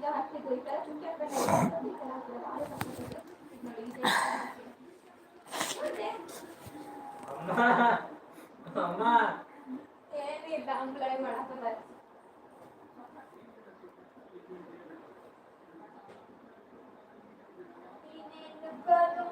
ಮತ್ತೆ ಏನಿಲ್ಲ ಅಂಬ್ಲೈ ಮಾಡಕ್ಕೆ ಇನ್ನೇನು ಬರು?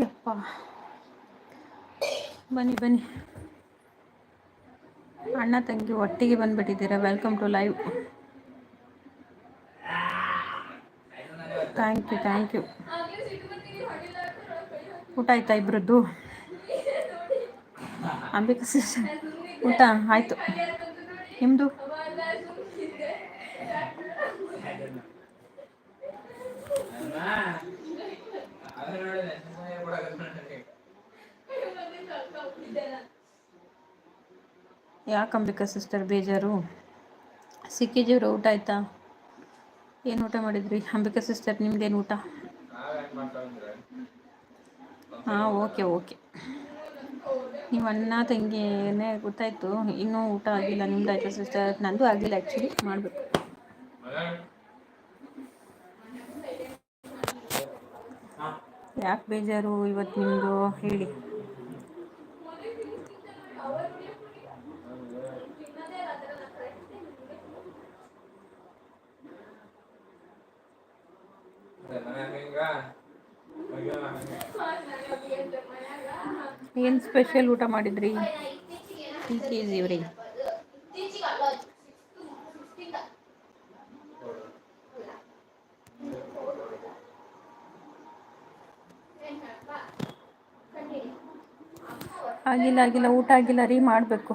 ಯಪ್ಪ ಬನ್ನಿ ಬನ್ನಿ. ಅಣ್ಣ ತಂಗಿ ಒಟ್ಟಿಗೆ ಬಂದ್ಬಿಟ್ಟಿದ್ದೀರಾ? Welcome to live thank you thank you ಊಟ ಆಯ್ತಾ ಇಬ್ಬರದ್ದು ಅಂಬಿಕ ಸಿಸ್ಟರ್, ಊಟ ಆಯಿತು. ನಿಮ್ಮದು. ಯಾಕೆ ಅಂಬಿಕಾ ಸಿಸ್ಟರ್ ಬೇಜಾರು ಸಿಕ್ಕಿದ್ದೀವ್ರ ಊಟ ಆಯ್ತಾ ಏನು ಊಟ ಮಾಡಿದ್ರಿ ಅಂಬಿಕಾ ಸಿಸ್ಟರ್, ನಿಮ್ದೇನು ಊಟ ಹಾಂ, ಓಕೆ ಓಕೆ. ನೀವು ಅಣ್ಣ ತಂಗಿನೇ ಗೊತ್ತಾಯ್ತು, ಇನ್ನೂ ಊಟ ಆಗಿಲ್ಲ, ನಿಮ್ದು ಆಯ್ತು ಸಿಸ್ಟರ್ ನಂದು ಆಗಿಲ್ಲ ಆ್ಯಕ್ಚುಲಿ ಮಾಡಬೇಕು. ಯಾಕೆ ಬೇಜಾರು ಇವತ್ತು ನಿಮ್ಮದು ಹೇಳಿ ಮೊನ್ನೆ film ತಿಂದೆ ನೋಡಿ, ಅವ್ರ್ video ನೋಡಿ. ತಿನ್ನೋದೇ ಇಲ್ಲ ಅದೆಲ್ಲ ನಾನ್ correct ಆಗಿ ನಿಮ್ಗೆ ಹಾ, ನಾನೇ ಹೋಗಿ ಹೇಳ್ದೆ ಮನ್ಯಾಗ. ಏನು ಸ್ಪೆಷಲ್ ಊಟ ಮಾಡಿದ್ರಿ? ಕೆ ಜಿ ಇವ್ರಿ ಆಗಿಲ್ಲ ಆಗಿಲ್ಲ ಊಟ ಆಗಿಲ್ಲ ರೀ ಮಾಡಬೇಕು.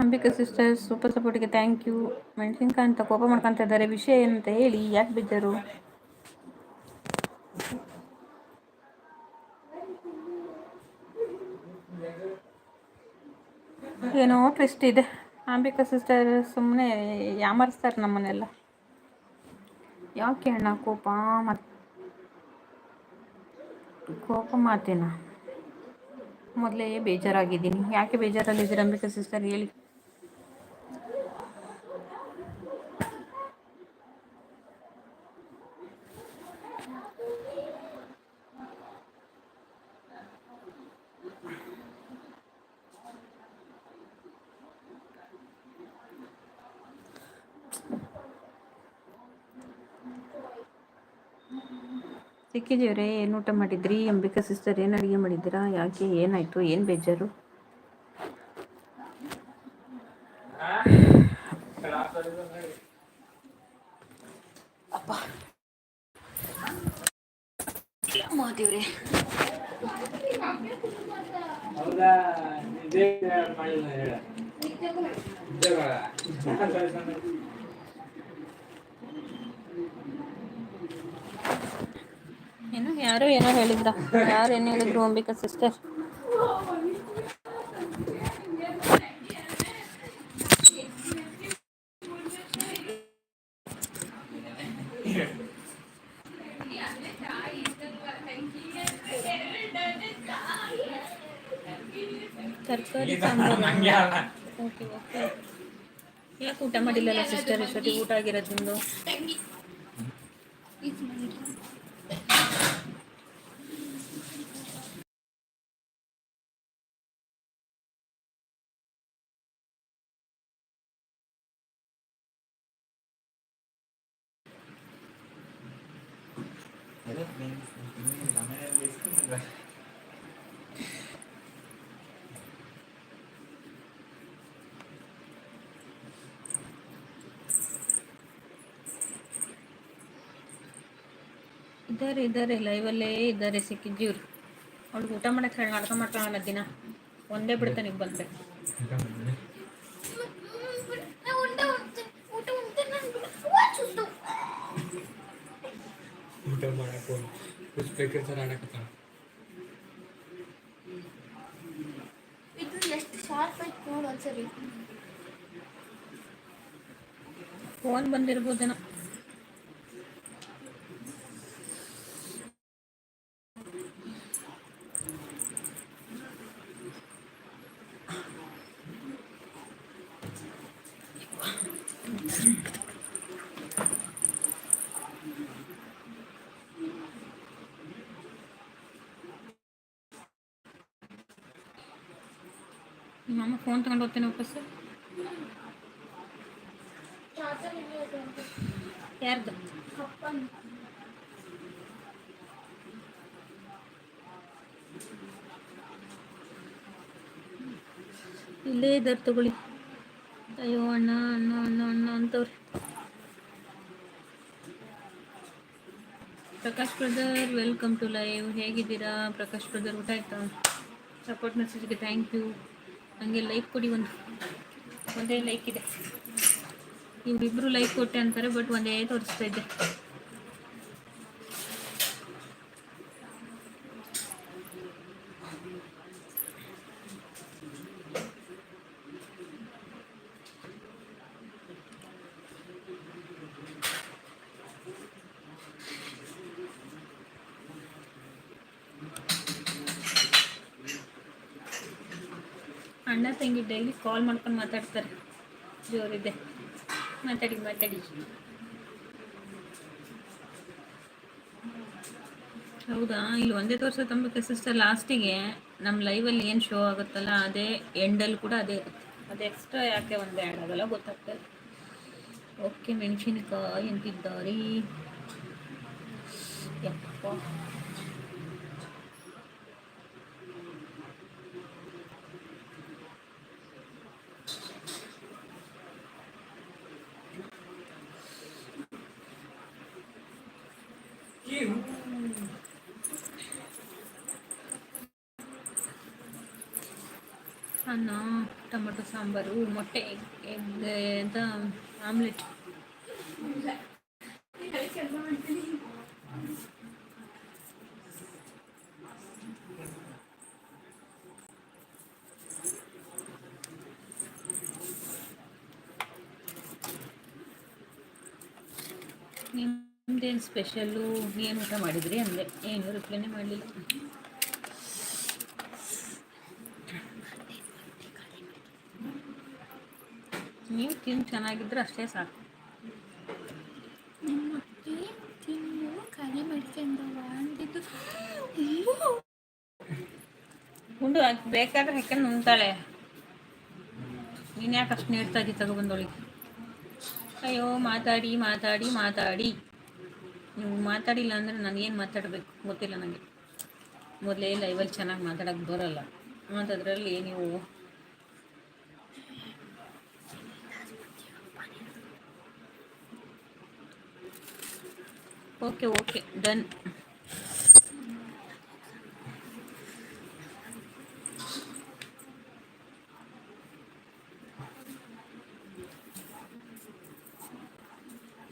ಅಂಬಿಕಾ ಸಿಸ್ಟರ್ ಸೂಪರ್ ಸಪೋರ್ಟಿಗೆ ಥ್ಯಾಂಕ್ ಯು ಮೆಣಸಿನ್ಕಾಯಿ ಅಂತ ಕೋಪ ಮಾಡ್ಕೊತಾ ಇದ್ದಾರೆ. ವಿಷಯ ಏನಂತ ಹೇಳಿ, ಯಾಕೆ ಬಿದ್ದರು? ಏನೋ ಟ್ವಿಸ್ಟ್ ಇದೆ. ಅಂಬಿಕಾ ಸಿಸ್ಟರ್ ಸುಮ್ಮನೆ ಯಾಮರ್ಸ್ತಾರೆ ನಮ್ಮನೆಲ್ಲ ಯಾಕೆ ಅಣ್ಣ ಕೋಪ ಮತ್? ಕೋಪ ಮಾತೇನಾ? ಮೊದಲೇ ಬೇಜಾರಾಗಿದ್ದೀನಿ. ಯಾಕೆ ಬೇಜಾರಲ್ಲಿದ್ದೀರ ಅಂಬಿಕಾ ಸಿಸ್ಟರ್ ಹೇಳಿ. ಸಿಕ್ಕಿದೀವ್ರೆ ಏನು ಊಟ ಮಾಡಿದ್ರಿ? ಅಂಬಿಕಾ ಸಿಸ್ಟರ್ ಏನು ಅಡುಗೆ ಮಾಡಿದ್ದೀರಾ? ಯಾಕೆ ಏನಾಯಿತು? ಏನು ಬೇಜಾರು? ಅಪ್ಪ ಮಾದೇವ್ರೆ ಹೌದಾ ಇದೇ ಮಾಡಿಲ್ಲ ಹೇಳ ಇದ್ದೇವಲ್ಲ. ಏನು? ಯಾರೋ ಏನೋ ಹೇಳಿದ್ರ. ಯಾರು ಏನು ಹೇಳಿದ್ರು? ಅಂಬಿಕಾ ಸಿಸ್ಟರ್ ತರಕಾರಿ ಯಾಕೆ ಊಟ ಮಾಡಿಲ್ಲಲ್ಲ ಸಿಸ್ಟರ್ ಇಷ್ಟೊತ್ತಿಗೆ ಊಟ ಆಗಿರೋದು ನಿಮ್ಮದು ಇದ್ದಾರೆ ಇದ್ದಾರೆ ಲೈವಲ್ಲೇ ಇದ್ದಾರೆ ಸಿಕ್ಕಿದ್ದೀವ್ರಿ. ಅವ್ಳಿಗೆ ಊಟ ಮಾಡಕ್ಕೆ ಹೇಳಿ ನಾಟಕ ದಿನ. ಒಂದೇ ಬಿಡ್ತಾನೆ ಈಗ ಊಟ ಮಾಡಕ್ಕೆ ಸ್ಪೀಕರ್ ಥರ ಆಡಕತ್ತಾಳ ಇದು ಎಷ್ಟು ಶಾರ್ಪ್ ಆಯ್ತು ನೋಡು ಒಂದ್ಸರಿ ಫೋನ್ ಬಂದಿರ್ಬೋದೇನೋ ನಿಮ್ಮ ಫೋನ್ ತಗೊಂಡು ಹೋಗ್ತೇನೆ ವಾಪಸ್ ಯಾರ್ದು? ಇಲ್ಲೇ ಇದ್ದಾರೆ ತಗೊಳ್ಳಿ. ಅಯ್ಯೋ, ಅಣ್ಣ ಅಣ್ಣ ಅಣ್ಣ ಅಣ್ಣ ಅಂತವ್ರಿ. Prakash brother, welcome to live. ಹೇಗಿದ್ದೀರಾ? ಪ್ರಕಾಶ್ ಬ್ರದರ್, ಊಟ ಆಯ್ತಾ? ಸಪೋರ್ಟ್ ಮೆಸೇಜ್ಗೆ ಥ್ಯಾಂಕ್ ಯು. ನನಗೆ ಲೈಕ್ ಕೊಡಿ ಒಂದು, ಒಂದೇ ಲೈಕ್ ಇದೆ. ಇವರಿಬ್ಬರು ಲೈಕ್ ಕೊಟ್ಟೆ ಅಂತಾರೆ ಬಟ್ ಒಂದೇ ತೋರಿಸ್ತಾ ಇದ್ದೆ ಅಣ್ಣ ತಂಗಿ ಡೈಲಿ ಕಾಲ್ ಮಾಡ್ಕೊಂಡು ಮಾತಾಡ್ತಾರೆ. ಜೋರಿದೆ. ಮಾತಾಡಿ ಮಾತಾಡಿ. ಹೌದಾ? ಇಲ್ಲಿ ಒಂದೇ ತೋರಿಸೋ ತಂಬಕ್ಕೆ ಸಿಸ್ಟರ್ ಲಾಸ್ಟಿಗೆ ನಮ್ಮ ಲೈವಲ್ಲಿ ಏನು ಶೋ ಆಗುತ್ತಲ್ಲ, ಅದೇ ಎಂಡಲ್ಲಿ ಕೂಡ ಅದೇ ಇರುತ್ತೆ. ಅದು ಎಕ್ಸ್ಟ್ರಾ ಯಾಕೆ ಒಂದು ಆ್ಯಡ್ ಆಗಲ್ಲ ಗೊತ್ತಾಗ್ತದೆ ಓಕೆ ಮೆಣಸಿನಕಾಯಿ ಅಂತಿದ್ದಾರೆ. ಯಪ್ಪ. ಸಾಂಬಾರು ಮೊಟ್ಟೆ ಎಗ್ ಅಂತ ಆಮ್ಲೆಟ್. ನಿಮ್ದೇನು ಸ್ಪೆಷಲ್ಲು ಏನು ಊಟ ಮಾಡಿದ್ರಿ? ಅಂದರೆ ಏನು ರಿಪ್ಲೈನೇ ಮಾಡಲಿಲ್ಲ? ನೀವು ತಿಂದು ಚೆನ್ನಾಗಿದ್ರೆ ಅಷ್ಟೇ ಸಾಕು. ನಿಮ್ಮ ಹೊಟ್ಟೆ ತಿನ್ನು ಖಾಲಿ ಮಾಡ್ಕೊಂಡವ ಅಂದಿದ್ದು. ಉಂಡು ಬೇಕಾದ್ರೆ ಹಾಕೊಂಡು ನುಂಗ್ತಾಳೆ ನೀನು ಯಾಕೆ ಅಷ್ಟು ನೀಡ್ತಾ ಇದ್ದಿ ತಗೊಬಂದೊಳಗೆ? ಅಯ್ಯೋ ಮಾತಾಡಿ ಮಾತಾಡಿ ಮಾತಾಡಿ. ನೀವು ಮಾತಾಡಿಲ್ಲ ಅಂದರೆ ನನಗೇನು ಏನು ಮಾತಾಡಬೇಕು? ಗೊತ್ತಿಲ್ಲ ನನಗೆ ಮೊದಲೇ ಲೈವಲ್ಲಿ ಚೆನ್ನಾಗಿ ಮಾತಾಡೋಕ್ಕೆ ಬರೋಲ್ಲ. ಮತ್ತು ಅದರಲ್ಲಿ ನೀವು ಓಕೆ ಓಕೆ ಡನ್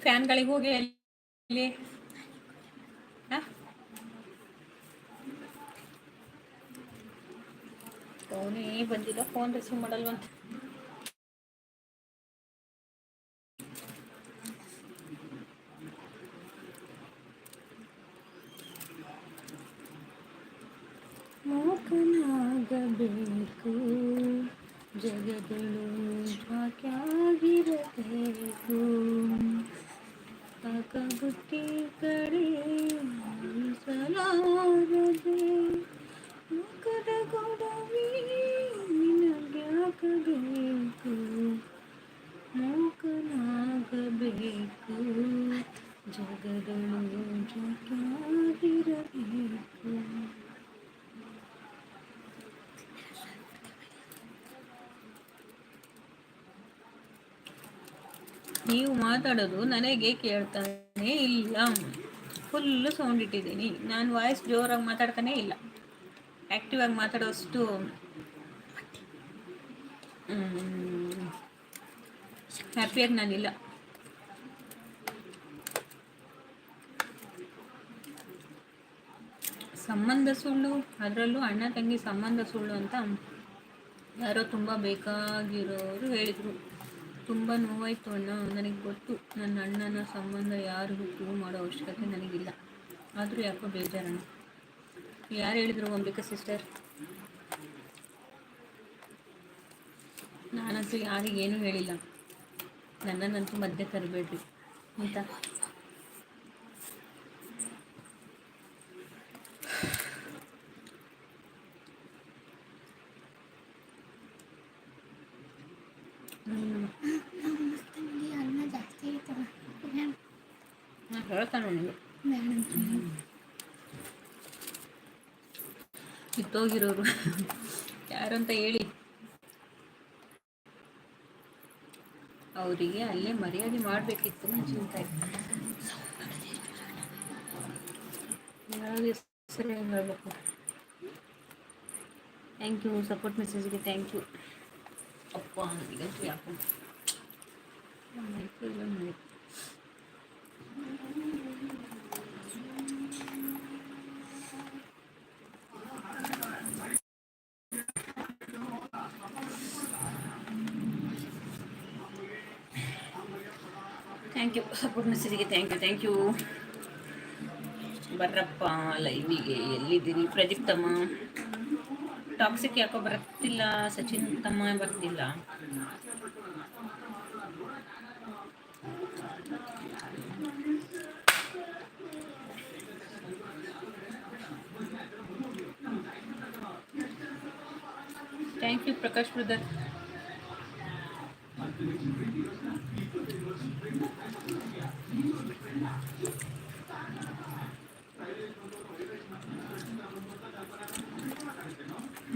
ಫ್ಯಾನ್ಗಳಿಗೆ ಹೋಗಿ ಅಲ್ಲಿ. ಫೋನೇ ಬಂದಿಲ್ಲ ಫೋನ್ ರಿಸೀವ್ ಮಾಡಲ್ವಂತ. ಮಾತಾಡೋದು ನನಗೆ ಕೇಳ್ತಾನೆ ಇಲ್ಲ. ಫುಲ್ಲು ಸೌಂಡ್ ಇಟ್ಟಿದ್ದೀನಿ. ನಾನು ವಾಯ್ಸ್ ಜೋರಾಗಿ ಮಾತಾಡ್ತಾನೆ ಇಲ್ಲ. ಆ್ಯಕ್ಟಿವ್ ಆಗಿ ಮಾತಾಡೋಷ್ಟು ಹ್ಯಾಪಿಯಾಗಿ ನಾನಿಲ್ಲ. ಸಂಬಂಧ ಸುಳ್ಳು, ಅದರಲ್ಲೂ ಅಣ್ಣ ತಂಗಿ ಸಂಬಂಧ ಸುಳ್ಳು ಅಂತ ಯಾರೋ ತುಂಬ ಬೇಕಾಗಿರೋರು ಹೇಳಿದರು. ತುಂಬ ನೋವಾಯಿತು ಅಣ್ಣ. ನನಗೆ ಗೊತ್ತು ನನ್ನ ಅಣ್ಣನ ಸಂಬಂಧ ಯಾರಿಗೂ ಪ್ರೂವ್ ಮಾಡೋ ಅವಶ್ಯಕತೆ ನನಗಿಲ್ಲ. ಆದರೂ ಯಾಕೋ ಬೇಜಾರಣ್ಣ. ಯಾರು ಹೇಳಿದ್ರು ಅಂಬಿಕಾ ಸಿಸ್ಟರ್ ನಾನಂತೂ ಯಾರಿಗೇನೂ ಹೇಳಿಲ್ಲ. ನನ್ನನ್ನಂತೂ ಮಧ್ಯೆ ತರಬೇಡ್ರಿ. ಅಂತ ಹ್ಮ್. ತಂಗಿ ಅನ್ನ ಜಾಸ್ತಿ ಐತವ ನಾನು ಹೇಳ್ತಾನೆ ನನಗೆ. ಕಿತ್ತೋಗಿರೋರು. ಯಾರಂತ ಹೇಳಿ. ಅವರಿಗೆ ಅಲ್ಲೇ ಮರ್ಯಾದೆ ಮಾಡಬೇಕಿತ್ತು ಚಿಂತೆ. ಹೆಸರು ಹೆಂಗೆ ಹೇಳ್ಬೇಕು? ಥ್ಯಾಂಕ್ ಯು ಸಪೋರ್ಟ್ ಮೆಸೇಜ್ಗೆ ಥ್ಯಾಂಕ್ ಯು ಅಪ್ಪ, ನನಗಂತೂ ಯಾಕೋ ಇಲ್ಲ ನೋಡಿ. ಥ್ಯಾಂಕ್ ಯು ಸಪೋರ್ಟ್ ಮೆಸೇಜಿಗೆ ಥ್ಯಾಂಕ್ ಯು ಥ್ಯಾಂಕ್ ಯು ಬರ್ರಪ್ಪ ಲೈವಿಗೆ ಎಲ್ಲಿದ್ದೀರಿ? ಪ್ರದೀಪ್ ತಮ್ಮ. ಟಾಕ್ಸಿಕ್ ಯಾಕೋ ಬರ್ತಿಲ್ಲ, ಸಚಿನ್ ತಮ್ಮ ಬರ್ತಿಲ್ಲ. ಥ್ಯಾಂಕ್ ಯು ಪ್ರಕಾಶ್ ಬ್ರದರ್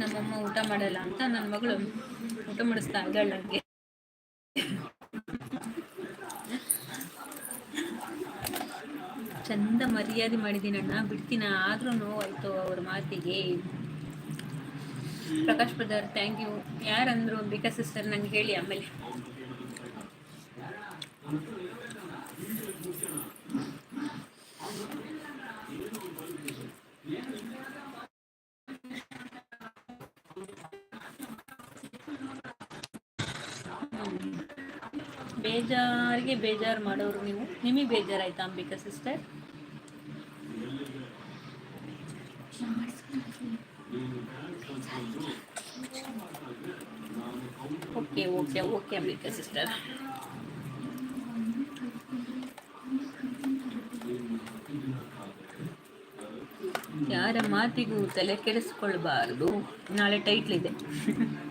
ನಮ್ಮಮ್ಮ ಊಟ ಮಾಡಲ್ಲ ಅಂತ ನನ್ನ ಮಗಳು ಊಟ ಮಾಡಿಸ್ತಾ ಇದ್ದಾಳೆ ನನಗೆ ಚಂದ ಮರ್ಯಾದೆ ಮಾಡಿದ್ದೀನಿ ಅಣ್ಣ, ಬಿಡ್ತೀನ? ಆದ್ರೂ ನೋವಾಯ್ತು ಅವ್ರ ಮಾತಿಗೆ. ಪ್ರಕಾಶ್ ಬ್ರದರ್ ಥ್ಯಾಂಕ್ ಯು ಯಾರಂದ್ರು, ಬಿಕಾ ಸಿಸ್ಟರ್ ನಂಗೆ ಹೇಳಿ ಆಮೇಲೆ. ಬೇಜಾರಿಗೆ ಬೇಜಾರು ಮಾಡೋರು ನೀವು. ನಿಮಗೆ ಬೇಜಾರಾಯ್ತಾ Ambika sister okay okay okay Ambika sister ಯಾರ ಮಾತಿಗೂ ತಲೆ ಕೆಡಿಸ್ಕೊಳ್ಬಾರ್ದು. ನಾಳೆ ಟೈಟ್ಲ್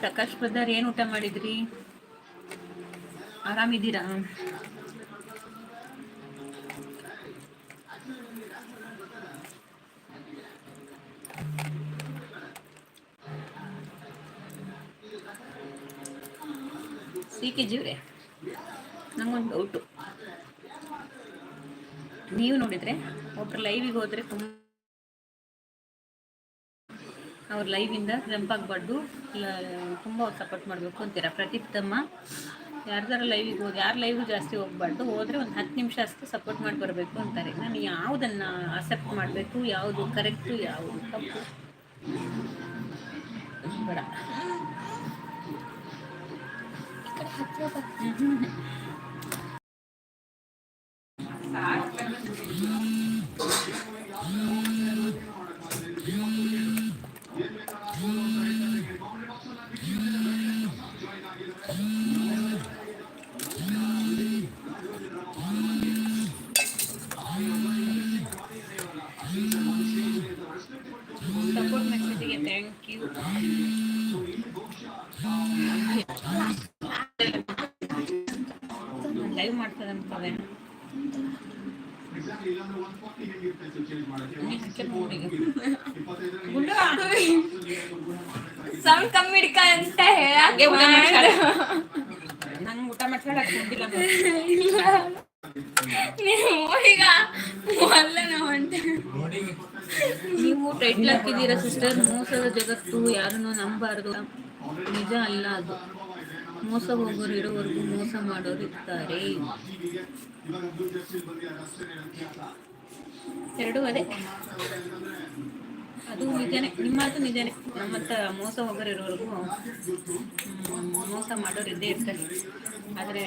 ಪ್ರಕಾಶ್ ಬ್ರದರ್ ಏನು ಊಟ ಮಾಡಿದ್ರಿ? ಆರಾಮಿದ್ದೀರಾ? ಸಿ ಕೆ ಜೀವ್ರೆ ನಂಗೊಂದು ಡೌಟು ನೀವು ನೋಡಿದ್ರೆ ಒಬ್ರು ಲೈವಿಗೆ ಹೋದ್ರೆ ತುಂಬ ಅವ್ರ ಲೈವಿಂದ ಆಗಬಾರ್ದು ತುಂಬ ಸಪೋರ್ಟ್ ಮಾಡಬೇಕು ಅಂತೀರಾ? ಪ್ರದೀಪ್ ತಮ್ಮ, ಯಾರ್ದಾರ ಲೈವಿಗೆ ಹೋಗಿ ಯಾರು ಲೈವ್ ಜಾಸ್ತಿ ಹೋಗ್ಬಾರ್ದು, ಹೋದರೆ ಒಂದು ಹತ್ತು ನಿಮಿಷ ಅಷ್ಟು ಸಪೋರ್ಟ್ ಮಾಡಿ ಬರಬೇಕು ಅಂತಾರೆ. ನಾನು ಯಾವುದನ್ನು ಅಕ್ಸೆಪ್ಟ್ ಮಾಡಬೇಕು, ಯಾವುದು ಕರೆಕ್ಟು ಯಾವುದು ತಪ್ಪು? ಬೇಡ ಮೆಸೇಜಿಗೆ ಥ್ಯಾಂಕ್ ಯು ಲೈವ್ ಮಾಡ್ತದೆ ಅನ್ಕೋದೆ ಸೌಂಡ್ ಕಮ್ಮಿ ಹಿಡ್ಕ ಅಂತ ಹೇಳಕ್ಕೆ. ನಂಗೆ ಊಟ ನೀವು ಟೈಟ್ಲ್ ಹಾಕಿದ್ದೀರಾ ಸಿಸ್ಟರ್ ಮೋಸದ ಜಗತ್ತು ಯಾರನ್ನೂ ನಂಬಾರ್ದು. ನಿಜ ಅಲ್ಲ ಅದು. ಮೋಸ ಹೋಗೋರು ಇರೋವರೆಗೂ ಮೋಸ ಮಾಡೋರು ಇರ್ತಾರೆ. ಎರಡೂ ಅದೇ ಅದು ನಿಜನೇ, ನಿಮ್ಮ ಮಾತು ನಿಜನೇ. ಹತ್ರ ಮೋಸ ಹೋಗೋರು ಇರೋವರೆಗೂ ಮೋಸ ಮಾಡೋರು ಇದ್ದೇ ಇರ್ತಾರೆ. ಆದರೆ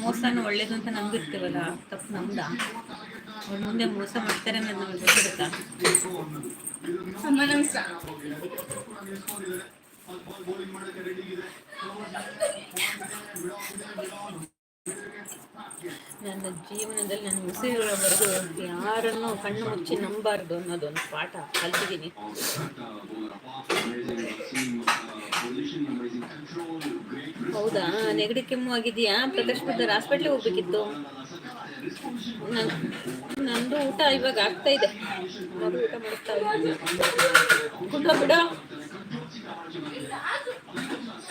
ಮೋಸನ ಒಳ್ಳೇದು ಅಂತ ನಂಬಿರ್ತೀವಲ್ಲ ತಪ್ಪು ನಮ್ದ? ಅವ್ರ ಮುಂದೆ ಮೋಸ ಮಾಡ್ತಾರೆ ಅನ್ನೋದು ನಮಗೆ ಗೊತ್ತಿರುತ್ತಾ? ನನ್ನ ಜೀವನದಲ್ಲಿ ನನ್ನ ಉಸಿರುವವರೆಗೂ ಯಾರನ್ನು ಕಣ್ಣು ಮುಚ್ಚಿ ನಂಬಾರ್ದು ಅನ್ನೋದೊಂದು ಪಾಠ ಕಲ್ತಿದ್ದೀನಿ. ಹೌದಾ? ನೆಗಡಿ ಕೆಮ್ಮು ಆಗಿದೆಯಾ? ಪ್ರಕಾಶ್ ಬದ್ದರ್ ಹಾಸ್ಪಿಟ್ಲಿಗೆ ಹೋಗ್ಬೇಕಿತ್ತು. ನನ್- ನಂದು ಊಟ ಇವಾಗ ಆಗ್ತಾ ಇದೆ. ಮಗು ಊಟ ಬಿಡು.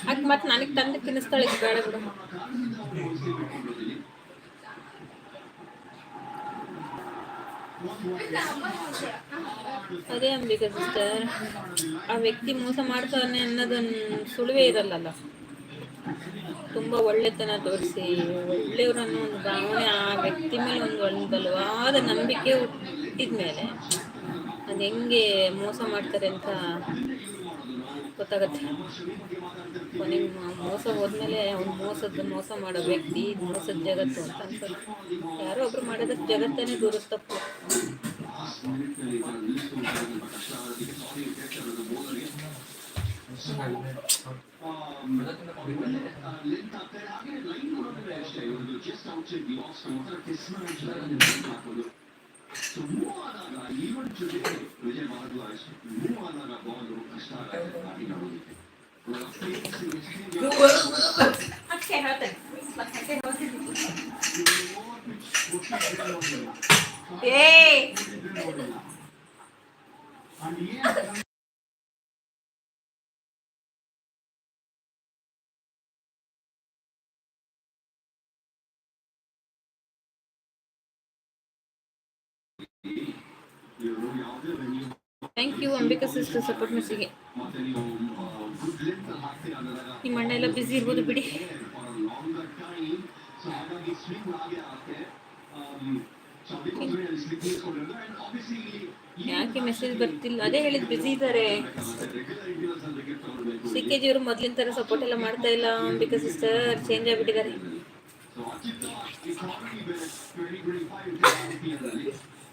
ಅದ್ ನನಗೆ ತಂದು ತಿನ್ನಿಸ್ತಾಳೆ ಬೇಡ ಬಿಡು. ಅದೇ ಅಂಬಿಕಾ ಸಿಸ್ಟರ್ ಆ ವ್ಯಕ್ತಿ ಮೋಸ ಮಾಡ್ತಾನೆ ಅನ್ನೋದೊಂದು ಸುಳುವೆ ಇರಲ್ಲಲ್ಲ. ತುಂಬ ಒಳ್ಳೆತನ ತೋರಿಸಿ, ಒಳ್ಳೆಯವರನ್ನು ಒಂದು ಭಾವನೆ ಆ ವ್ಯಕ್ತಿ ಮೇಲೆ ಒಂದು ಒಂದು ನಂಬಿಕೆ ಹುಟ್ಟಿದ ಮೇಲೆ ಅದು ಹೆಂಗೆ ಮೋಸ ಮಾಡ್ತಾರೆ ಅಂತ ಗೊತ್ತಾಗತ್ತೆ. ಕೊನೆಗೆ ಮೋಸ ಹೋದ್ಮೇಲೆ ಅವ್ನು ಮೋಸದ ಮೋಸ ಮಾಡೋ ವ್ಯಕ್ತಿ, ಮೋಸದ ಜಗತ್ತು ಅಂತ ಅನ್ಸುತ್ತೆ. ಯಾರೋ ಒಬ್ರು ಮಾಡೋದಕ್ಕೆ ಜಗತ್ತೇ ದೂರ ತಪ್ಪು. ಹೇಳ್ತೇನೆ ಅಷ್ಟೇ ಹೇಳ್ತೀನಿ ಏ thank you Ambika sister support ಮೆಸ್ಸಿಗೆ ನಿಮ್ಮ ಅಣ್ಣ ಎಲ್ಲ ಬ್ಯುಸಿ ಇರ್ಬೋದು ಬಿಡಿ. ಯಾಕೆ ಮೆಸೇಜ್ ಬರ್ತಿಲ್ಲ? ಅದೇ ಹೇಳಿದ್ ಬಿಸಿ ಇದ್ದಾರೆ ಸಿ ಕೆ ಜಿಯವರು ಮೊದ್ಲಿನ ತರ ಸಪೋರ್ಟ್ ಎಲ್ಲ ಮಾಡ್ತಾ ಇಲ್ಲ ಅಂಬಿಕಾ ಸಿಸ್ಟರ್ ಚೇಂಜ್ ಆಗ್ಬಿಟ್ಟಿದ್ದಾರೆ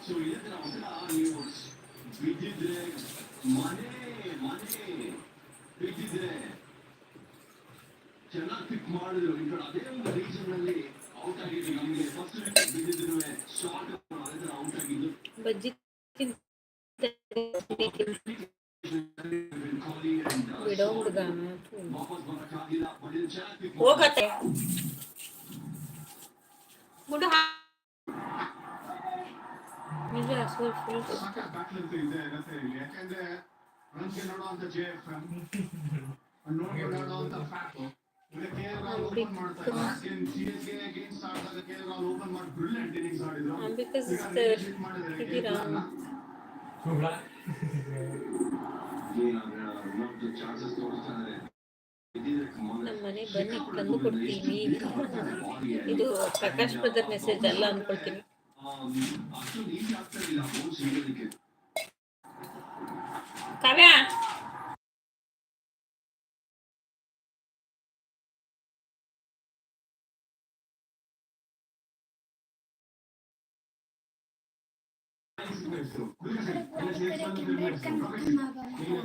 ಅಪ್ಪ ಇಷ್ಟಕ್ಕೊಂದೇನೆ ತಿಂಡಿ ಬಜ್ಜಿ ಬಿಡೋ ಹುಡುಗ ಹೋಗತ್ತೆ ಬಿಡು ಹಾ- ನಿಜ ಫುಲ್ ಫುಲ್ ಯಾಕಂದ್ರೆ ನನ್ಗೆ ನೋಡುವಂತ ಜೆ ಎಫ್ ಎಂ ನೋಡುವಂತ ಫ್ಯಾಕ್ಟ್ ಓಪನ್ ಮಾಡ್ತಾರೆ ಸಿ ಎಸ್ಗೆ ಅಗೇನ್ಸ್ಟ್ ಆಡಿದಾಗ ಕೇರಳ ಓಪನ್ ಮಾಡಿ ಬ್ರಿಲಿಯಂಟ್ ಇನ್ನಿಂಗ್ಸ್ ಆಡಿದ್ರು ಸುಬ್ಳ ಚಾನ್ಸಸ್ ತೋರಿಸ್ತಾರೆ ಬನ್ನಿ ತಂದು ಕೊಡ್ತೀನಿ ಇದು ಪ್ರಕಾಶ್ ಬ್ರದರ್ ಮೆಸೇಜ್ ಅಲ್ಲ ಅನ್ಕೊಳ್ತೀನಿ काव्या.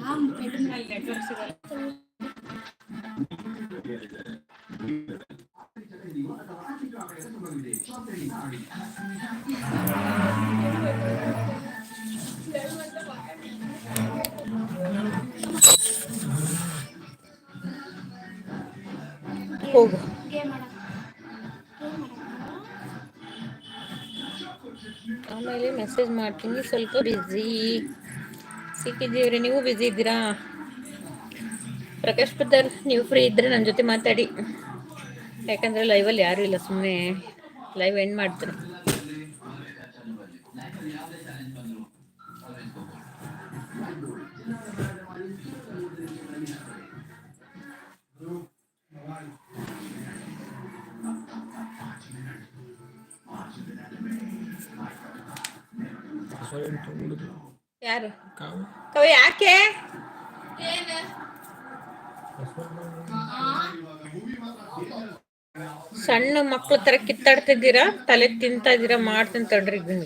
हम पेट में नेटवर्क से ಮಾಡ್ತೀನಿ. ಸ್ವಲ್ಪ ಬ್ಯುಸಿ ಸಿಕ್ಕಿದ್ದೀವ್ರಿ ನೀವು ಬ್ಯುಸಿ ಇದ್ದೀರಾ? ಪ್ರಕಾಶ್ ಪದರ್, ನೀವು ಫ್ರೀ ಇದ್ರೆ ನನ್ನ ಜೊತೆ ಮಾತಾಡಿ. ಯಾಕಂದ್ರೆ ಲೈವಲ್ಲಿ ಯಾರೂ ಇಲ್ಲ ಸುಮ್ಮನೆ ಲೈವ್ ಎಂಡ್ ಮಾಡ್ತಾರೆ. ಯಾರು? ಕಾವು ಕವಿ ಯಾಕೆ? ಸಣ್ಣ ಮಕ್ಳ ತರ ಕಿತ್ತಾಡ್ತಿದ್ದೀರಾ ತಲೆ ತಿಂತಾ ಇದ್ದೀರಾ? ಮಾಡ್ತೀನಿ ತಡ್ರಿ ಇದನ್ನ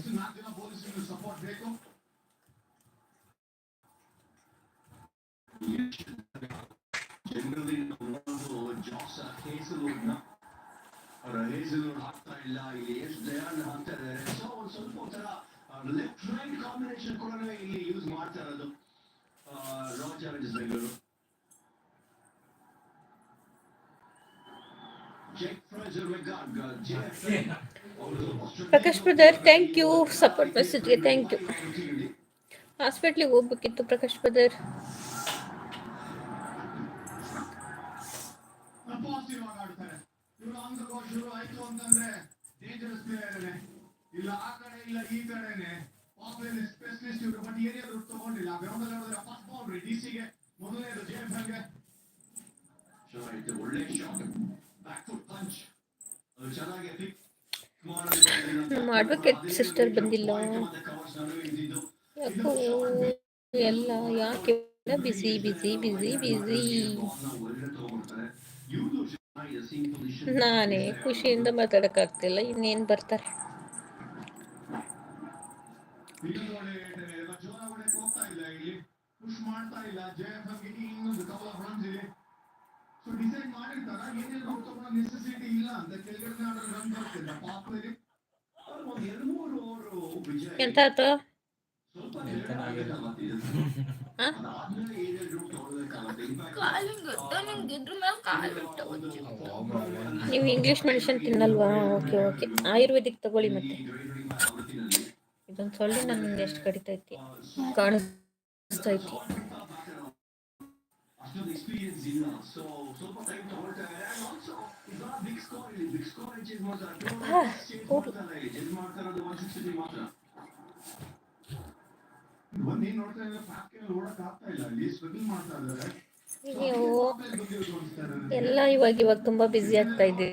ಹಾಕ್ತಾ ಇಲ್ಲ ಇಲ್ಲಿ ಎಷ್ಟು ದಯಾನ ಹಾಕ್ತಾ ಇದ್ದಾರೆ ಸ್ವಲ್ಪ ಒಂಥರ ಲೆಫ್ಟ್ ರೈಟ್ ಕಾಂಬಿನೇಷನ್ ಕೂಡ ಇಲ್ಲಿ ಯೂಸ್ ಮಾಡ್ತಾ ಇರೋದು royal challengers Bengaluru. Jake Fraser McGurk Jeff Prakash brother thank you support ಮೆಸೇಜ್ಗೆ thank you ಹಾಸ್ಪಿಟ್ಲಿಗೆ ಹೋಗ್ಬೇಕಿತ್ತು ಪ್ರಕಾಶ್ ಬ್ರದರ್. ಪಾಸಿಟಿವ್ ಆಗಿ ಆಡ್ತಾರೆ ಇವರು ಅಂಕ ಶುರು ಆಯ್ತು ಅಂತಂದ್ರೆ ಡೇಂಜರಸ್ ಪ್ಲೇಯರ್ ಇಲ್ಲ ಆ ಕಡೆ ಇಲ್ಲ ಈ ಕಡೆನೆ. ಪಾಪ್ಯುಲರ್ ಸ್ಪೆಷಲಿಸ್ಟ್ ಇವರು ಬಟ್ ಏರಿಯಾ ದುಡ್ಡು ತಗೊಂಡಿಲ್ಲ. ಗ್ರೌಂಡ್ ಅಲ್ಲಿ ನೋಡಿದ್ರೆ ಫಸ್ಟ್ ಬೌಂಡ್ರಿ ಡಿ ಸಿಗೆ ಮೊದಲನೇದು ಜೆ ಎಫ್ಗೆ. ಒಳ್ಳೆ ಶಾಟ್ ಬ್ಯಾಕ್ ಫುಟ್ ಪಂಚ್ ಅದು ಚೆನ್ನಾಗಿ ಪಿಕ್ ನಮ್ಮ ಅಡ್ವೊಕೇಟ್ ಸಿಸ್ಟರ್ ಬಂದಿಲ್ಲ. ಯಾಕೋ ಎಲ್ಲ ಯಾಕೆ ಬಿಸಿ ಬಿಸಿ ಬಿಸಿ ಬಿಸಿ ನಾನೇ ಖುಷಿಯಿಂದ ಮಾತಾಡೋಕ್ಕಾಗ್ತಿಲ್ಲ ಇನ್ನೇನು ಬರ್ತಾರೆ? ಪುಷ್ ಮಾಡ್ತಾ ಇಲ್ಲ. ಇನ್ನೊಂದು ಸೊ ಡಿಸೈಡ್ ಮಾಡಿರ್ತಾರ? ಏನೇನು ತಗೊಳ್ಳೋ ನೆಸೆಸಿಟಿ ಇಲ್ಲ ಅಂತ ಕೆಳಗಡೆ ರನ್ ಬರ್ತಿಲ್ಲ ಒಂದು ಎರಡು ಮೂರು ವಿಜಯ್. ನೀವು ಇಂಗ್ಲಿಷ್ ಮೆಡಿಸಿನ್ ತಿನ್ನಲ್ವಾ? ಓಕೆ ಓಕೆ ಆಯುರ್ವೇದಿಕ್ ತಗೊಳ್ಳಿ ಮತ್ತೆ. ಇದೊಂದು ಸೊಳ್ಳೆ ನನ್ನ ಎಷ್ಟು ಕಡಿತೈತಿ ಕಾಣಿಸ್ತೈತಿ. ಎಲ್ಲ ಇವಾಗ ಇವಾಗ ತುಂಬಾ ಬ್ಯುಸಿ ಆಗ್ತಾ ಇದೆ.